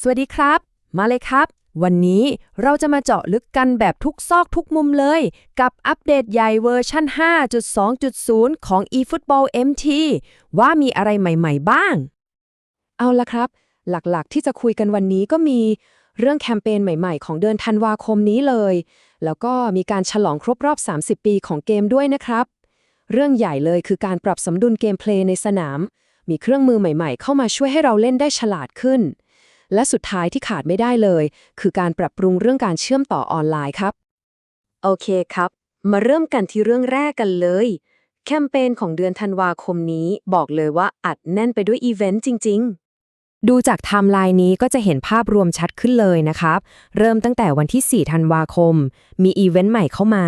สวัสดีครับ มาเลยครับ วันนี้เราจะมาเจาะลึกกันแบบทุกซอกทุกมุมเลย กับอัปเดตใหญ่เวอร์ชัน5.2.0 ของ eFootball MT ว่ามีอะไรใหม่ ๆ บ้าง เอาละครับ หลักๆที่จะคุยกันวันนี้ก็มีเรื่องแคมเปญใหม่ๆ ของเดือนธันวาคมนี้เลย แล้วก็มีการฉลองครบรอบ 30 ปีของเกมด้วยนะครับ เรื่องใหญ่เลยคือการปรับสมดุลเกมเพลย์ในสนาม มีเครื่องมือใหม่ ๆ เข้ามาช่วยให้เราเล่นได้ฉลาดขึ้น และสุดท้ายที่ขาดไม่ได้เลย คือการปรับปรุงเรื่องการเชื่อมต่อออนไลน์ครับ โอเคครับ มาเริ่มกันที่เรื่องแรกกันเลย แคมเปญของเดือนธันวาคมนี้บอกเลยว่าอัดแน่นไปด้วยอีเวนต์จริง ๆดูจากไทม์ไลน์นี้ก็จะเห็นภาพรวมชัดขึ้นเลยนะครับ เริ่มตั้งแต่วันที่ 4 ธันวาคม มีอีเวนต์ใหม่เข้ามา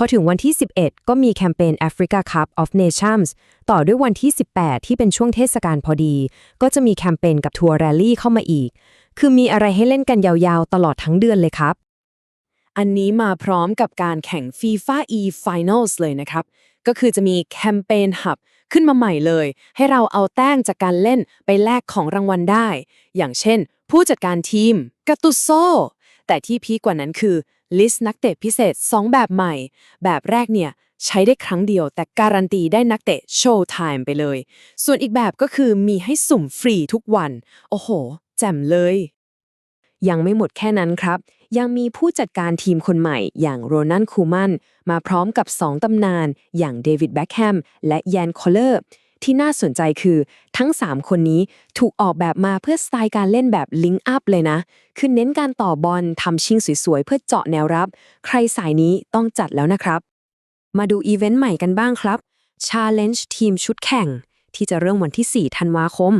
พอถึงวันที่ 11 ก็มีแคมเปญ Africa Cup of Nations ต่อด้วยวันที่ 18 ที่เป็นช่วงเทศกาลพอดี ก็จะมีแคมเปญกับทัวร์แรลลี่เข้ามาอีก คือมีอะไรให้เล่นกันยาวๆ ตลอดทั้งเดือนเลยครับ อันนี้มาพร้อมกับการแข่ง FIFA E Finals เลยนะครับ ก็คือจะมีแคมเปญหับขึ้นมาใหม่เลย ให้เราเอาแต้งจากการเล่นไปแลกของรางวัลได้ อย่างเช่น ผู้จัดการทีมกาตุโซแต่ที่พีกว่านั้นคือ ลิสต์นักเตะพิเศษ 2 แบบใหม่ แบบแรกเนี่ยใช้ได้ครั้งเดียว แต่การันตีได้นักเตะโชว์ไทม์ไปเลย ส่วนอีกแบบก็คือมีให้สุ่มฟรีทุกวัน โอ้โห แจ่มเลย ยังไม่หมดแค่นั้นครับ ยังมีผู้จัดการทีมคนใหม่อย่างโรนันคูมันมาพร้อมกับ 2 ตำนาน อย่างเดวิดแบ็คแฮมและแยนคอลเลอร์ ที่น่าสนใจคือทั้ง 3 คนนี้ถูกออกแบบมาเพื่อสไตล์การเล่นแบบลิงก์อัพเลยนะ คือเน้นการต่อบอลทำชิงสวยๆ เพื่อเจาะแนวรับ ใครสายนี้ต้องจัดแล้วนะครับ มาดูอีเวนต์ใหม่กันบ้างครับ Challenge ทีมชุดแข่ง ที่จะเริ่มวันที่ 4 ธันวาคม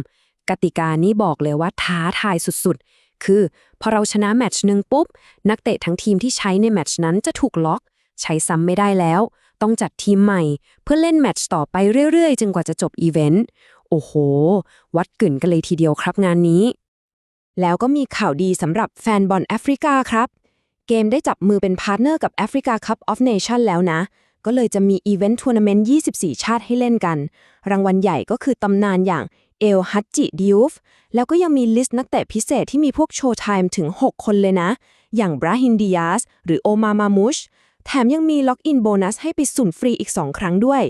กติกานี้บอกเลยว่าท้าทายสุดๆ คือพอเราชนะแมตช์หนึ่งปุ๊บ นักเตะทั้งทีมที่ใช้ในแมตช์นั้นจะถูกล็อก ใช้ซ้ำไม่ได้แล้ว ต้องจัดทีมใหม่ เพื่อเล่นแมตช์ต่อไปเรื่อยๆจนกว่าจะจบอีเวนต์ โอ้โห วัดกึ่นกันเลยทีเดียวครับงานนี้ แล้วก็มีข่าวดีสำหรับแฟนบอลแอฟริกาครับ เกมได้จับมือเป็นพาร์ทเนอร์กับ Africa Cup of Nation แล้วนะ ก็เลยจะมีอีเวนต์ทัวร์นาเมนต์ 24 ชาติให้เล่นกัน รางวัลใหญ่ก็คือตำนานอย่างเอลฮัตจิดิอูฟแล้วก็ยังมีลิสต์นักเตะพิเศษที่มีพวกโชว์ไทม์ถึง 6 คนเลยนะ อย่างบราฮินดิยาสหรือโอมามามุช แถมยังมีล็อกอินโบนัสให้ไปสุ่มฟรีอีก 2 ครั้งด้วย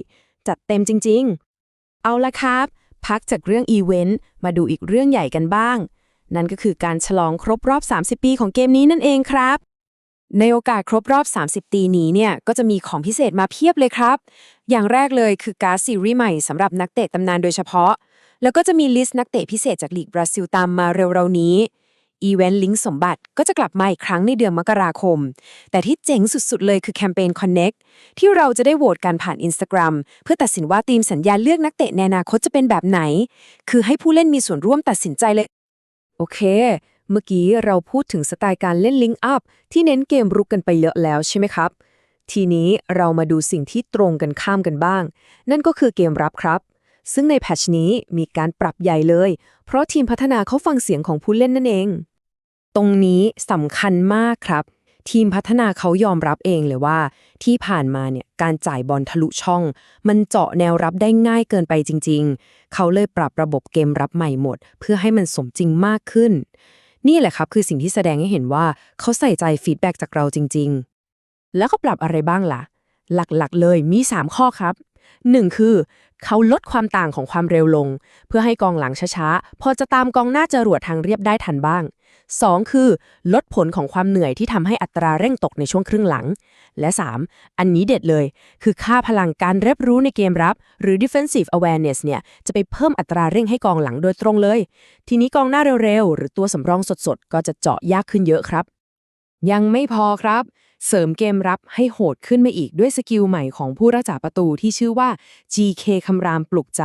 จัดเต็มจริง ๆ เอาละครับ พักจากเรื่องอีเวนต์มาดูอีกเรื่องใหญ่กันบ้าง นั่นก็คือการฉลองครบรอบ 30 ปีของเกมนี้นั่นเองครับ ในโอกาสครบรอบ 30 ปีนี้เนี่ย ก็จะมีของพิเศษมาเพียบเลยครับ อย่างแรกเลยคือการ์ดซีรีส์ใหม่สำหรับนักเตะตำนานโดยเฉพาะ แล้วก็จะมีลิสต์นักเตะพิเศษจากลีกบราซิลตามมาเร็วๆนี้ อีเวนต์ลิงก์สมบัติก็จะกลับมาอีกครั้งในเดือนมกราคม แต่ที่เจ๋งสุดๆ เลยคือแคมเปญ Connect ที่เราจะได้โหวตกันผ่าน Instagram เพื่อตัดสินว่าทีมสัญญาเลือกนักเตะในอนาคตจะเป็นแบบไหน คือให้ผู้เล่นมีส่วนร่วมตัดสินใจเลย โอเค เมื่อกี้เราพูดถึงสไตล์การเล่นลิงก์อัพที่เน้นเกมรุกกันไปเยอะแล้วใช่ไหมครับ ทีนี้เรามาดูสิ่งที่ตรงกันข้ามกันบ้าง นั่นก็คือเกมรับครับซึ่งในแพทชนี้มีการปรับใหญ่เลย เพราะทีมพัฒนาเขาฟังเสียงของผู้เล่นนั่นเอง ตรงนี้สำคัญมากครับ ทีมพัฒนาเขายอมรับเองเลยว่า ที่ผ่านมาเนี่ยการจ่ายบอลทะลุช่อง มันเจาะแนวรับได้ง่ายเกินไปจริง ๆ เขาเลยปรับระบบเกมรับใหม่หมด เพื่อให้มันสมจริงมากขึ้น นี่แหละครับคือสิ่งที่แสดงให้เห็นว่าเขาใส่ใจฟีดแบ็กจากเราจริง ๆ แล้วเขาปรับอะไรบ้างล่ะ หลักๆ เลยมี 3 ข้อครับ 1. คือเขาลดความต่างของความเร็วลง เพื่อให้กองหลังช้าๆ พอจะตามกองหน้าจรวดทางเรียบได้ทันบ้าง 2. คือ ลดผลของความเหนื่อยที่ทำให้อัตราเร่งตกในช่วงครึ่งหลัง และ 3. อันนี้เด็ดเลย คือค่าพลังการเรียบรู้ในเกมรับ หรือ defensive awareness เนี่ย จะไปเพิ่มอัตราเร่งให้กองหลังโดยตรงเลย ทีนี้กองหน้าเร็วๆ หรือตัวสำรองสดๆ ก็จะเจาะยากขึ้นเยอะครับ ยังไม่พอครับ เสริมเกมรับให้โหดขึ้นมาอีกด้วยสกิลใหม่ของผู้รักษาประตูที่ชื่อว่า GK คำรามปลุกใจ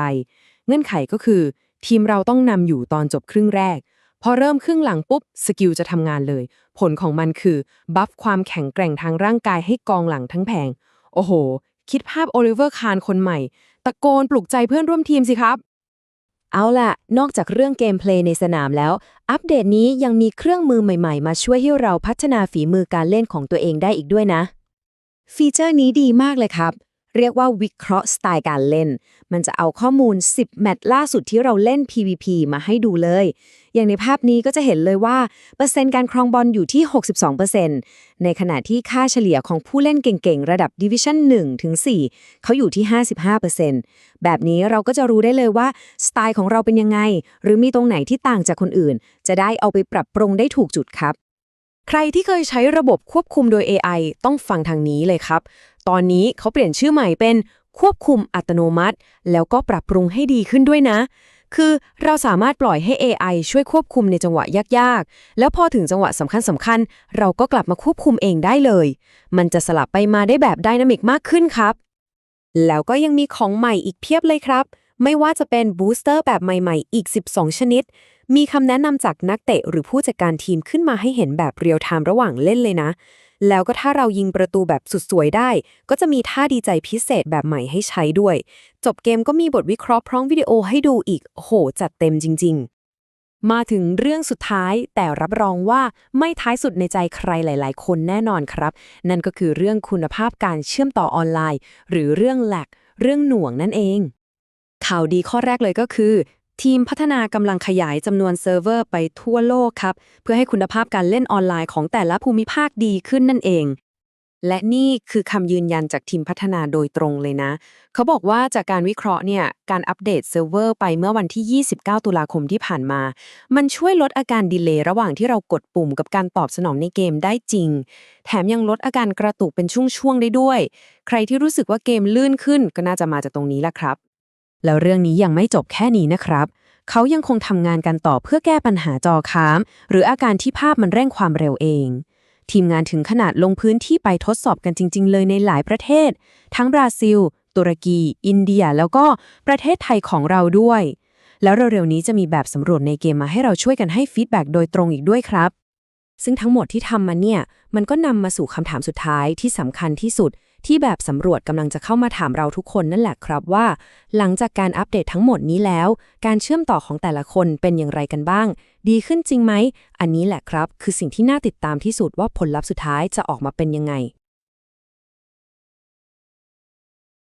เงื่อนไขก็คือ ทีมเราต้องนำอยู่ตอนจบครึ่งแรก พอเริ่มครึ่งหลังปุ๊บสกิลจะทำงานเลย ผลของมันคือ บัฟความแข็งแกร่งทางร่างกายให้กองหลังทั้งแผง โอ้โห คิดภาพโอลิเวอร์คาร์นคนใหม่ ตะโกนปลุกใจเพื่อนร่วมทีมสิครับ เอาล่ะ นอกจากเรื่องเกมเพลย์ในสนามแล้ว อัปเดตนี้ยังมีเครื่องมือใหม่ๆ มาช่วยให้เราพัฒนาฝีมือการเล่นของตัวเองได้อีกด้วยนะ ฟีเจอร์นี้ดีมากเลยครับ เรียกว่าวิเคราะห์สไตล์การเล่น มันจะเอาข้อมูล 10 แมตช์ล่าสุดที่เราเล่น PVP มาให้ดูเลย อย่างในภาพนี้ก็จะเห็นเลยว่า เปอร์เซ็นต์การครองบอลอยู่ที่ 62%ในขณะที่ค่าเฉลี่ยของผู้เล่นเก่งๆ ระดับ Division 1ถึง4เขาอยู่ที่ 55%แบบนี้เราก็จะรู้ได้เลยว่าสไตล์ของเราเป็นยังไง หรือมีตรงไหนที่ต่างจากคนอื่น จะได้เอาไปปรับปรุงได้ถูกจุดครับ ใครที่เคยใช้ระบบควบคุมโดย AI ต้องฟังทางนี้เลยครับ ตอนนี้เขาเปลี่ยนชื่อใหม่เป็นควบคุมอัตโนมัติ แล้วก็ปรับปรุงให้ดีขึ้นด้วยนะ คือเราสามารถปล่อยให้ AI ช่วยควบคุมในจังหวะยากๆ แล้วพอถึงจังหวะสำคัญสำคัญๆเราก็กลับมาควบคุมเองได้เลย มันจะสลับไปมาได้แบบไดนามิกมากขึ้นครับ แล้วก็ยังมีของใหม่อีกเพียบเลยครับ ไม่ว่าจะเป็นบูสเตอร์แบบใหม่ ๆ อีก 12 ชนิด มีคำแนะนำจากนักเตะหรือผู้จัดการทีมขึ้นมาให้เห็นแบบเรียลไทม์ระหว่างเล่นเลยนะ แล้วก็ถ้าเรายิงประตูแบบสุดสวยได้ ก็จะมีท่าดีใจพิเศษแบบใหม่ให้ใช้ด้วย จบเกมก็มีบทวิเคราะห์พร้อมวิดีโอให้ดูอีกโหจัดเต็มจริง ๆ มาถึงเรื่องสุดท้ายแต่รับรองว่าไม่ท้ายสุดในใจใครหลาย ๆ คนแน่นอนครับ นั่นก็คือเรื่องคุณภาพการเชื่อมต่อออนไลน์ หรือเรื่องแหลกเรื่องหน่วงนั่นเองข่าวดีข้อแรกเลยก็คือ ทีมพัฒนากำลังขยายจำนวนเซิร์ฟเวอร์ไปทั่วโลกครับ เพื่อให้คุณภาพการเล่นออนไลน์ของแต่ละภูมิภาคดีขึ้นนั่นเอง และนี่คือคำยืนยันจากทีมพัฒนาโดยตรงเลยนะ เขาบอกว่าจากการวิเคราะห์เนี่ย การอัปเดตเซิร์ฟเวอร์ไปเมื่อวันที่ 29 ตุลาคมที่ผ่านมา มันช่วยลดอาการดีเลย์ระหว่างที่เรากดปุ่มกับการตอบสนองในเกมได้จริง แถมยังลดอาการกระตุกเป็นช่วงๆได้ด้วย ใครที่รู้สึกว่าเกมลื่นขึ้นก็น่าจะมาจากตรงนี้แหละครับ แล้วเรื่องนี้ยังไม่จบแค่นี้นะครับ เขายังคงทำงานกันต่อเพื่อแก้ปัญหาจอค้างหรืออาการที่ภาพมันเร่งความเร็วเอง ทีมงานถึงขนาดลงพื้นที่ไปทดสอบกันจริง ๆ เลยในหลายประเทศ ทั้งบราซิล ตุรกี อินเดีย แล้วก็ประเทศไทยของเราด้วย แล้วเร็วๆนี้จะมีแบบสำรวจในเกมมาให้เราช่วยกันให้ฟีดแบ็กโดยตรงอีกด้วยครับซึ่งทั้งหมดที่ทำมาเนี่ย มันก็นำมาสู่คำถามสุดท้ายที่สำคัญที่สุด ที่แบบสำรวจกำลังจะเข้ามาถามเราทุกคนนั่นแหละครับว่า หลังจากการอัปเดตทั้งหมดนี้แล้ว การเชื่อมต่อของแต่ละคนเป็นอย่างไรกันบ้าง ดีขึ้นจริงไหม อันนี้แหละครับ คือสิ่งที่น่าติดตามที่สุดว่าผลลัพธ์สุดท้ายจะออกมาเป็นยังไง